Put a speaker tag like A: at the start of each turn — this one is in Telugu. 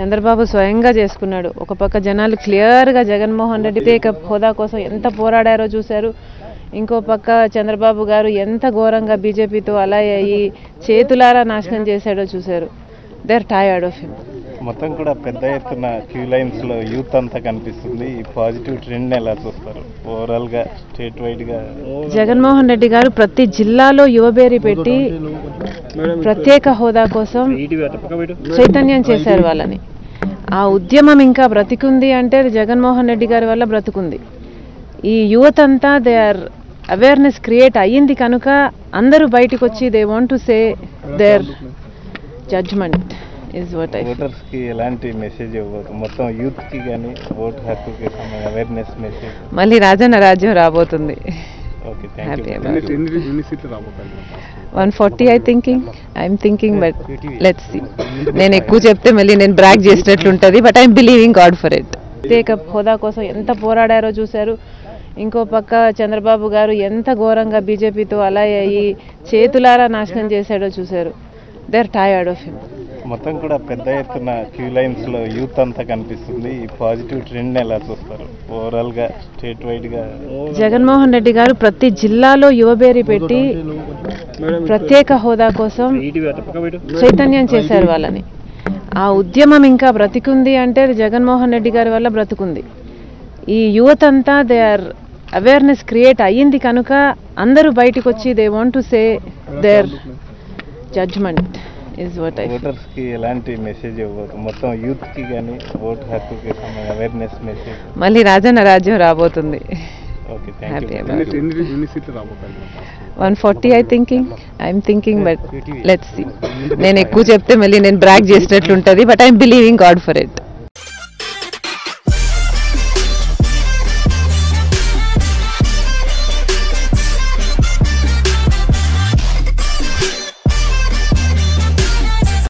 A: చంద్రబాబు స్వయంగా చేసుకున్నాడు. ఒక పక్క జనాలు క్లియర్గా జగన్మోహన్ రెడ్డి ప్రత్యేక హోదా కోసం ఎంత పోరాడారో చూశారు. ఇంకో పక్క చంద్రబాబు గారు ఎంత ఘోరంగా బీజేపీతో అలా అయ్యి చేతులారా నాశనం చేశాడో చూశారు. They are tired of him
B: మొత్తం కూడా పెద్ద ఎత్తున క్యూ లైన్స్లో యూత్ అంతా కనిపిస్తుంది. ఈ పాజిటివ్ ట్రెండ్ ఎలా చూస్తారు? ఓవరాల్గా స్టేట్ వైడ్గా?
A: జగన్మోహన్ రెడ్డి గారు ప్రతి జిల్లాలో యువబేరి పెట్టి ప్రత్యేక హోదా కోసం చైతన్యం చేశారు వాళ్ళని. ఆ ఉద్యమం ఇంకా బ్రతికుంది అంటే అది జగన్మోహన్ రెడ్డి గారి వల్ల బ్రతుకుంది. ఈ యువత అంతా దే ఆర్ అవేర్నెస్ క్రియేట్ అయ్యింది కనుక అందరూ బయటకు వచ్చి they want to say their judgement is what I
B: ఎలాంటి మెసేజ్ ఇవ్వదు మొత్తం యూత్కి కానీ ఓటు హక్కుకి అవేర్నెస్ మెసేజ్
A: మళ్ళీ రాజన్న రాజ్యం రాబోతుంది. Happy one forty I thinking I'm thinking but let's see నేను ఎక్కువ చెప్తే మళ్ళీ నేను బ్రాక్ చేసినట్లుంటుంది but I'm believing God for it ప్రత్యేక హోదా కోసం ఎంత పోరాడారో చూశారు. ఇంకో పక్క చంద్రబాబు గారు ఎంత ఘోరంగా బీజేపీతో అలా అయ్యి చేతులారా నాశనం చేశాడో చూశారు. They are tired of him
B: మొత్తం కూడా పెద్ద ఎత్తున క్యూ లైన్స్లో యూత్ అంతా కనిపిస్తుంది. ఈ పాజిటివ్ ట్రెండ్ ఎలా చూస్తారు? ఓవరాల్గా స్టేట్ వైడ్గా?
A: జగన్మోహన్ రెడ్డి గారు ప్రతి జిల్లాలో యువబేరి పెట్టి ప్రత్యేక హోదా కోసం చైతన్యం చేశారు వాళ్ళని. ఆ ఉద్యమం ఇంకా బ్రతికుంది అంటే జగన్మోహన్ రెడ్డి గారి వల్ల బ్రతుకుంది. ఈ యువత అంతా దే ఆర్ అవేర్నెస్ క్రియేట్ అయ్యింది కనుక అందరూ బయటకు వచ్చి they want to say their judgement. Is what I
B: ఓటర్స్కి ఎలాంటి మెసేజ్ ఇవ్వదు మొత్తం యూత్కి కానీ ఓటు హక్కుకి అవేర్నెస్ మెసేజ్
A: మళ్ళీ రాజన్న రాజ్యం రాబోతుంది.
B: Okay
A: one forty I thinking I'm thinking but let's see నేను ఎక్కువ చెప్తే మళ్ళీ నేను బ్రాక్ చేసినట్లుంటుంది but I'm believing God for it